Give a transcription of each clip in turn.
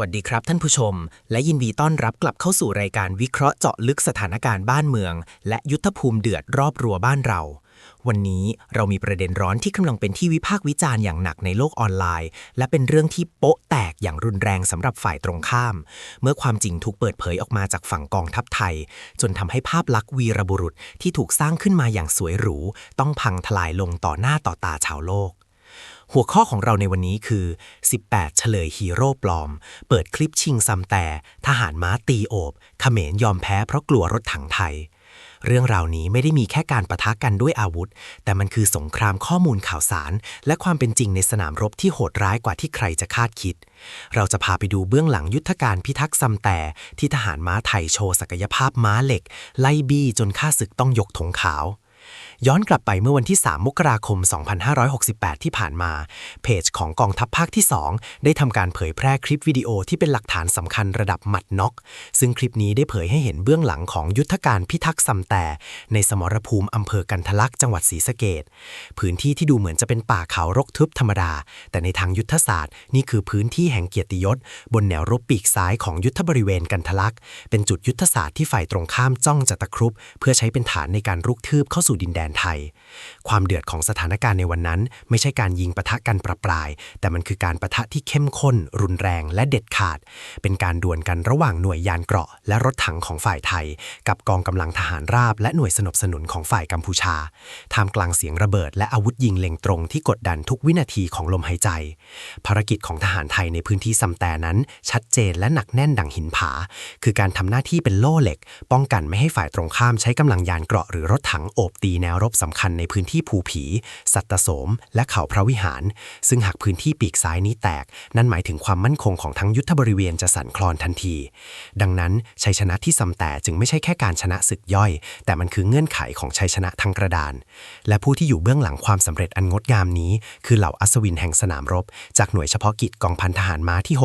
วัสดีครับท่านผู้ชม และยินดีต้อนรับกลับเข้าสู่รายการวิเคราะห์เจาะลึกสถานการณ์บ้านเมือง และยุทธภูมิเดือดรอบรัวบ้านเรา วันนี้เรามีประเด็นร้อนที่กำลังเป็นที่วิพากษ์วิจารณ์อย่างหนักในโลกออนไลน์ และเป็นเรื่องที่โป๊ะแตกอย่างรุนแรงสำหรับฝ่ายตรงข้าม เมื่อความจริงถูกเปิดเผยออกมาจากฝั่งกองทัพไทย จนทำให้ภาพลักษณ์วีรบุรุษที่ถูกสร้างขึ้นมาอย่างสวยหรู ต้องพังทลายลงต่อหน้าต่อตาชาวโลก หัวข้อของเราในวันนี้คือ 18 เฉลยฮีโร่ปลอม เปิดคลิปชิงซัมแต่ ทหารม้าตีโอบเขมรยอมแพ้เพราะกลัวรถถังไทย เรื่องราวนี้ไม่ได้มีแค่การประทะกันด้วยอาวุธ แต่มันคือสงครามข้อมูลข่าวสาร และความเป็นจริงในสนามรบที่โหดร้ายกว่าที่ใครจะคาดคิด เราจะพาไปดูเบื้องหลังยุทธการพิทักษ์ซัมแต่ ที่ทหารม้าไทยโชว์ศักยภาพม้าเหล็ก ไล่บี้จนข้าศึกต้องยกธงขาว ย้อนกลับไปเมื่อวันที่ 3 มกราคม 2568 ที่ผ่านมา เพจของกองทัพภาคที่ 2 ได้ทำการเผยแพร่คลิปวิดีโอที่เป็นหลักฐานสำคัญระดับหมัดน็อก ซึ่งคลิปนี้ได้เผยให้เห็นเบื้องหลังของยุทธการพิทักษ์ซัมแต่ ในสมรภูมิอำเภอกันทะลักจังหวัดศรีสะเกดพื้นที่ที่ดูเหมือนจะเป็นป่าเขารกทึบธรรมดา แต่ในทางยุทธศาสตร์นี่คือพื้นที่แห่งเกียรติยศ บนแนวรบปีกซ้ายของยุทธบริเวณกันทะลักเป็นจุดยุทธศาสตร์ที่ฝ่ายตรงข้ามจ้องจะตะครุบเพื่อใช้เป็นฐานในการรุกทืบเข้าสู่ดินแดนไทย ความเดือดของสถานการณ์ในวันนั้น ไม่ใช่การยิงปะทะกันประปราย แต่มันคือการปะทะที่เข้มข้น รุนแรงและเด็ดขาด เป็นการดวลกันระหว่างหน่วยยานเกราะ และรถถังของฝ่ายไทย กับกองกำลังทหารราบ และหน่วยสนับสนุนของฝ่ายกัมพูชาท่ามกลางเสียงระเบิด และอาวุธยิงเล็งตรงที่กดดันทุกวินาทีของลมหายใจ ภารกิจของทหารไทยในพื้นที่ซัมแต่นั้น ชัดเจนและหนักแน่นดังหินผา คือการทำหน้าที่เป็นโล่เหล็ก ป้องกันไม่ให้ฝ่ายตรงข้ามใช้กำลังยานเกราะหรือรถถังโอบตีแนวรบสำคัญในพื้นที่ภูผี สัตตโสม และเขาพระวิหาร ซึ่งหากพื้นที่ปีกซ้ายนี้แตก นั่นหมายถึงความมั่นคงของทั้งยุทธบริเวณจะสั่นคลอนทันที ดังนั้นชัยชนะที่ซัมแต่จึงไม่ใช่แค่การชนะศึกย่อย แต่มันคือเงื่อนไขของชัยชนะทางกระดาน และผู้ที่อยู่เบื้องหลังความสำเร็จอันงดงามนี้ คือเหล่าอัศวินแห่งสนามรบ จากหน่วยเฉพาะกิจกองพันทหารม้าที่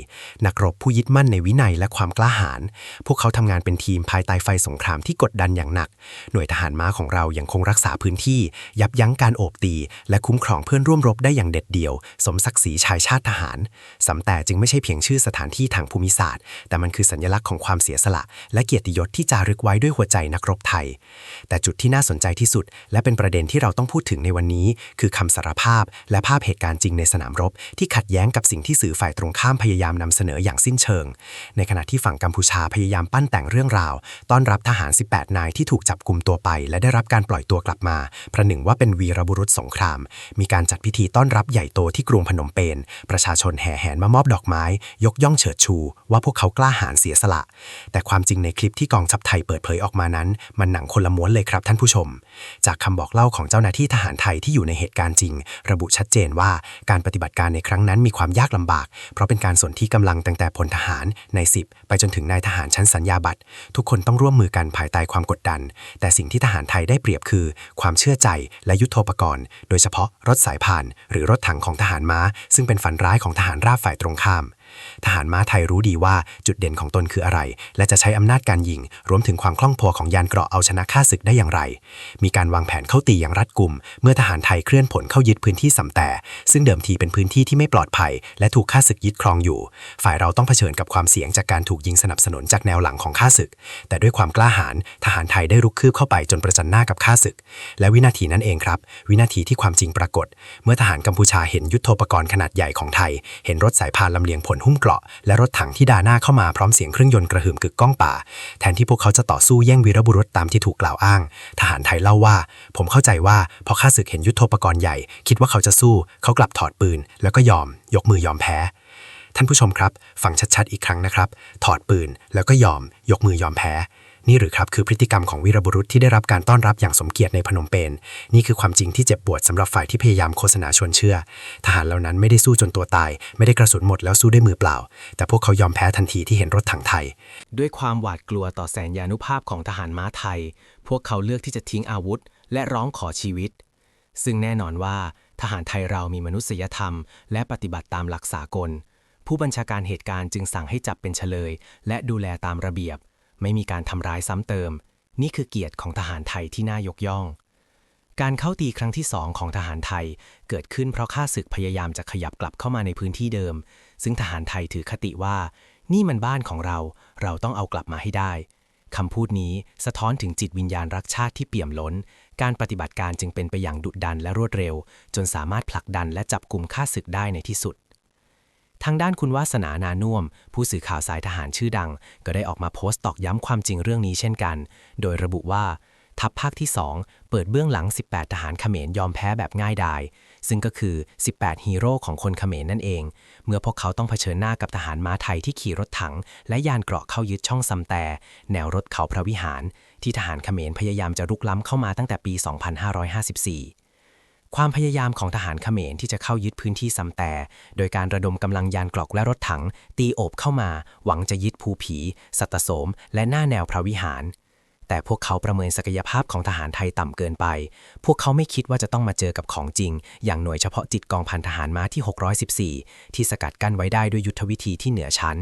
614 นักรบผู้ยึดมั่นในวินัยและความกล้าหาญพวกเขาทำงานเป็นทีมภายใต้ไฟสงครามที่กดดันอย่างหนัก หน่วยทหารม้าของเรายังคงรักษาพื้นที่ ยับยั้งการโอบตี และคุ้มครองเพื่อนร่วมรบได้อย่างเด็ดเดี่ยว สมศักดิ์ศรีชายชาติทหารสำแต่จึงไม่ใช่เพียงชื่อสถานที่ทางภูมิศาสตร์ แต่มันคือสัญลักษณ์ของความเสียสละ และเกียรติยศที่จารึกไว้ด้วยหัวใจนักรบไทย แต่จุดที่น่าสนใจที่สุด และเป็นประเด็นที่เราต้องพูดถึงในวันนี้ คือคำสารภาพ และภาพเหตุการณ์จริงในสนามรบ ที่ขัดแย้งกับสิ่งที่สื่อฝ่ายตรงข้ามพยายามนำเสนออย่างสิ้นเชิง ในขณะที่ฝั่งกัมพูชาพยายามปั้นแต่งเรื่องราว ต้อนรับทหาร 18 นายที่ถูกจับกลุ่มตัวไป และได้รับการปล่อยตัวกลับมา ประหนึ่งว่าเป็นวีรบุรุษสงคราม มีการจัดพิธีต้อนรับใหญ่โตที่กรุงพนมเปญประชาชนแห่แหนมามอบดอกไม้ ยกย่องเฉิดชู ว่าพวกเขากล้าหาญเสียสละ แต่ความจริงในคลิปที่กองทัพไทยเปิดเผยออกมานั้น มันหนังคนละม้วนเลยครับท่านผู้ชม จากคำบอกเล่าของเจ้าหน้าที่ทหารไทยที่อยู่ในเหตุการณ์จริง ระบุชัดเจนว่าการปฏิบัติการในครั้งนั้นมีความยากลำบาก เพราะเป็นการสนที่กำลังตั้งแต่พลทหารนายสิบไปจนถึงนายทหารชั้นสัญญาบัตรทุกคนต้องร่วมมือกันภายใต้ความกดดัน แต่สิ่งที่ทหารไทยได้เปรียบคือ ความเชื่อใจและยุทโธปกรณ์ โดยเฉพาะรถสายพาน หรือรถถังของทหารม้า ซึ่งเป็นฝันร้ายของทหารราบฝ่ายตรงข้าม ทหารม้าไทยรู้ดีว่าจุดเด่นของตนคืออะไร และจะใช้อำนาจการยิง รวมถึงความคล่องตัวของยานเกราะเอาชนะข้าศึกได้อย่างไร มีการวางแผนเข้าตีอย่างรัดกุม เมื่อทหารไทยเคลื่อนผลเข้ายึดพื้นที่สำแต่ ซึ่งเดิมทีเป็นพื้นที่ที่ไม่ปลอดภัย และถูกข้าศึกยึดครองอยู่ ฝ่ายเราต้องเผชิญกับความเสี่ยงจากการถูกยิงสนับสนุนจากแนวหลังของข้าศึก แต่ด้วยความกล้าหาญทหารไทยได้รุกคืบเข้าไปจนประจันหน้ากับข้าศึก และวินาทีนั้นเองครับ วินาทีที่ความจริงปรากฏ เมื่อทหารกัมพูชาเห็นยุทโธปกรณ์ขนาดใหญ่ของไทย เห็นรถสายพานลำเลียงผลหุ้มเกราะและรถถังที่ดาหน้าเข้ามาพร้อมเสียงเครื่องยนต์กระหึ่มกึกก้องป่า แทนที่พวกเขาจะต่อสู้แย่งวีรบุรุษตามที่ถูกกล่าวอ้าง ทหารไทยเล่าว่า ผมเข้าใจว่าพอข้าศึกเห็นยุทโธปกรณ์ใหญ่ คิดว่าเขาจะสู้ เขากลับถอดปืน แล้วก็ยอม ยกมือยอมแพ้ ท่านผู้ชมครับ ฟังชัดๆอีกครั้งนะครับ ถอดปืน แล้วก็ยอม ยกมือยอมแพ้ นี่หรือครับคือพฤติกรรมของวีรบุรุษที่ได้รับการต้อนรับอย่างสมเกียรติในพนมเปญนี่คือความจริงที่เจ็บปวดสำหรับฝ่ายที่พยายามโฆษณาชวนเชื่อ ทหารเหล่านั้นไม่ได้สู้จนตัวตาย ไม่ได้กระสุนหมดแล้วสู้ด้วยมือเปล่า แต่พวกเขายอมแพ้ทันทีที่เห็นรถถังไทย ด้วยความหวาดกลัวต่อแสนยานุภาพของทหารม้าไทย พวกเขาเลือกที่จะทิ้งอาวุธ และร้องขอชีวิต ซึ่งแน่นอนว่าทหารไทยเรามีมนุษยธรรม และปฏิบัติตามหลักสากล ผู้บัญชาการเหตุการณ์จึงสั่งให้จับเป็นเฉลย และดูแลตามระเบียบ ไม่มีการทำร้ายซ้ำเติม นี่คือเกียรติของทหารไทยที่น่ายกย่อง การเข้าตีครั้งที่สองของทหารไทยเกิดขึ้นเพราะข้าศึกพยายามจะขยับกลับเข้ามาในพื้นที่เดิม ซึ่งทหารไทยถือคติว่า นี่มันบ้านของเรา เราต้องเอากลับมาให้ได้คำพูดนี้สะท้อนถึงจิตวิญญาณรักชาติที่เปี่ยมล้น การปฏิบัติการจึงเป็นไปอย่างดุดันและรวดเร็ว จนสามารถผลักดันและจับกลุ่มฆ่าศึกได้ในที่สุด ทางด้านคุณวาสนานานุ่ม ผู้สื่อข่าวสายทหารชื่อดัง ก็ได้ออกมาโพสต์ตอกย้ำความจริงเรื่องนี้เช่นกัน โดยระบุว่า ทัพภาคที่ 2 เปิดเบื้องหลัง 18 ทหารเขมรยอมแพ้แบบง่ายดาย ซึ่งก็คือ 18 ฮีโร่ของคนเขมรนั่นเอง เมื่อพวกเขาต้องเผชิญหน้ากับทหารม้าไทยที่ขี่รถถัง และยานเกราะเข้ายึดช่องซำแต่ แนวรถเขาพระวิหาร ที่ทหารเขมรพยายามจะรุกล้ำเข้ามาตั้งแต่ปี 2554 ความพยายามของทหารเขมรที่จะเข้ายึดพื้นที่ซำแต่ โดยการระดมกำลังยานกรอกและรถถัง ตีโอบเข้ามา หวังจะยึดภูผี สัตโสม และหน้าแนวพระวิหาร แต่พวกเขาประเมินศักยภาพของทหารไทยต่ำเกินไป พวกเขาไม่คิดว่าจะต้องมาเจอกับของจริง อย่างหน่วยเฉพาะจิตกองพันทหารม้าที่ 614 ที่สกัดกั้นไว้ได้ด้วยยุทธวิธีที่เหนือชั้น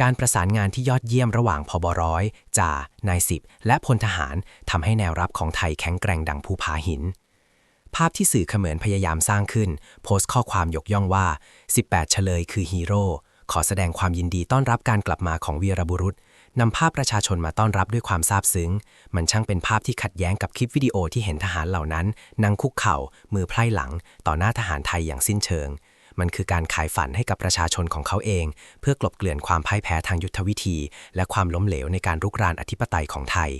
การประสานงานที่ยอดเยี่ยมระหว่างพบร้อยจ่านายสิบและพลทหารทำให้แนวรับของไทยแข็งแกร่งดังภูผาหิน ภาพที่สื่อเขมรพยายามสร้างขึ้น โพสต์ข้อความยกย่องว่า 18 เฉลยคือฮีโร่ขอแสดงความยินดีต้อนรับการกลับมาของวีรบุรุษนำภาพประชาชนมาต้อนรับด้วยความซาบซึ้ง มันช่างเป็นภาพที่ขัดแย้งกับคลิปวิดีโอที่เห็นทหารเหล่านั้น นั่งคุกเข่า มือไพร่หลัง ต่อหน้าทหารไทยอย่างสิ้นเชิง มันคือการขายฝันให้กับประชาชนของเขาเอง เพื่อกลบเกลื่อนความพ่ายแพ้ทางยุทธวิธี และความล้มเหลวในการรุกรานอธิปไตยของไทย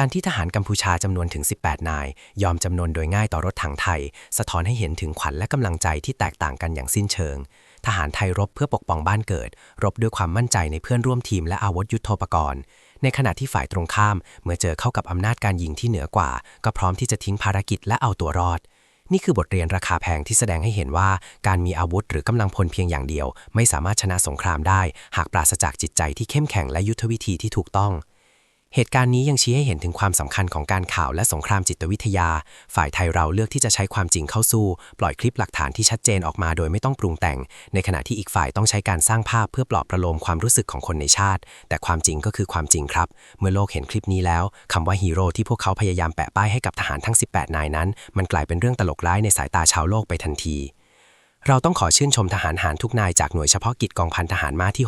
การที่ทหารกัมพูชาจำนวนถึง 18 นาย ยอมจำนนโดยง่ายต่อรถถังไทย สะท้อนให้เห็นถึงขวัญและกำลังใจที่แตกต่างกันอย่างสิ้นเชิง ทหารไทยรบเพื่อปกป้องบ้านเกิด รบด้วยความมั่นใจในเพื่อนร่วมทีมและอาวุธยุโทโธปกรณ์ ในขณะที่ฝ่ายตรงข้าม เมื่อเจอเข้ากับอำนาจการยิงที่เหนือกว่า ก็พร้อมที่จะทิ้งภารกิจและเอาตัวรอด นี่คือบทเรียนราคาแพงที่แสดงให้เห็นว่า การมีอาวุธหรือกำลังพลเพียงอย่างเดียว ไม่สามารถชนะสงครามได้ หากปราศจากจิตใจที่เข้มแข็งและยุทธวิธีที่ถูกต้อง เหตุการณ์นี้ยังชี้ให้เห็นถึงความสำคัญของการข่าวและสงครามจิตวิทยา ฝ่ายไทยเราเลือกที่จะใช้ความจริงเข้าสู้ ปล่อยคลิปหลักฐานที่ชัดเจนออกมาโดยไม่ต้องปรุงแต่ง ในขณะที่อีกฝ่ายต้องใช้การสร้างภาพเพื่อปลอบประโลมความรู้สึกของคนในชาติ แต่ความจริงก็คือความจริงครับ เมื่อโลกเห็นคลิปนี้แล้วคำว่าฮีโร่ที่พวกเขาพยายามแปะป้ายให้กับทหารทั้ง 18 นายนั้น มันกลายเป็นเรื่องตลกร้ายในสายตาชาวโลกไปทันที เราต้องขอชื่นชมทหารหารทุกนายจากหน่วยเฉพาะกิจกองพันทหารม้าที่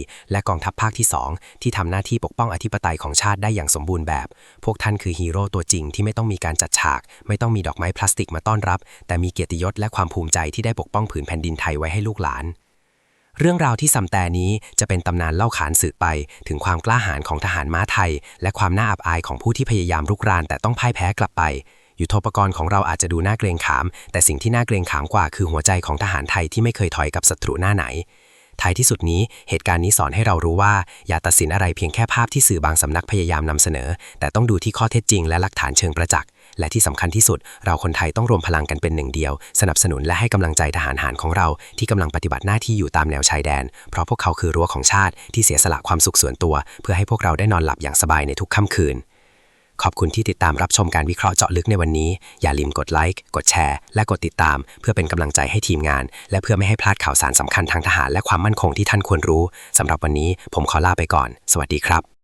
614 และกองทัพภาคที่ 2 ที่ทำหน้าที่ปกป้องอธิปไตยของชาติได้อย่างสมบูรณ์แบบ พวกท่านคือฮีโร่ตัวจริงที่ไม่ต้องมีการจัดฉาก ไม่ต้องมีดอกไม้พลาสติกมาต้อนรับ แต่มีเกียรติยศและความภูมิใจที่ได้ปกป้องผืนแผ่นดินไทยไว้ให้ลูกหลาน เรื่องราวที่สำแต่นี้จะเป็นตำนานเล่าขานสืบไป ถึงความกล้าหาญของทหารม้าไทย และความน่าอับอายของผู้ที่พยายามรุกรานแต่ต้องพ่ายแพ้กลับไป ยุทโธปกรณ์ของเราอาจจะดูน่าเกรงขาม แต่สิ่งที่น่าเกรงขามกว่าคือหัวใจของทหารไทยที่ไม่เคยถอยกับศัตรูหน้าไหนท้ายที่สุดนี้เหตุการณ์นี้สอนให้เรารู้ว่า อย่าตัดสินอะไรเพียงแค่ภาพที่สื่อบางสำนักพยายามนำเสนอ แต่ต้องดูที่ข้อเท็จจริงและหลักฐานเชิงประจักษ์และที่สำคัญที่สุด เราคนไทยต้องรวมพลังกันเป็นหนึ่งเดียว สนับสนุนและให้กำลังใจทหารหารของเรา ที่กำลังปฏิบัติหน้าที่อยู่ตามแนวชายแดน เพราะพวกเขาคือรั้วของชาติที่เสียสละความสุขส่วนตัว เพื่อให้พวกเราได้นอนหลับอย่างสบายในทุกค่ำคืน ขอบคุณที่ติดตามรับชมการวิเคราะห์เจาะลึกในวันนี้ อย่าลืมกดไลค์กดแชร์ และกดติดตาม เพื่อเป็นกำลังใจให้ทีมงาน และเพื่อไม่ให้พลาดข่าวสารสำคัญทางทหารและความมั่นคงที่ท่านควรรู้สำหรับวันนี้ผมขอลาไปก่อน สวัสดีครับ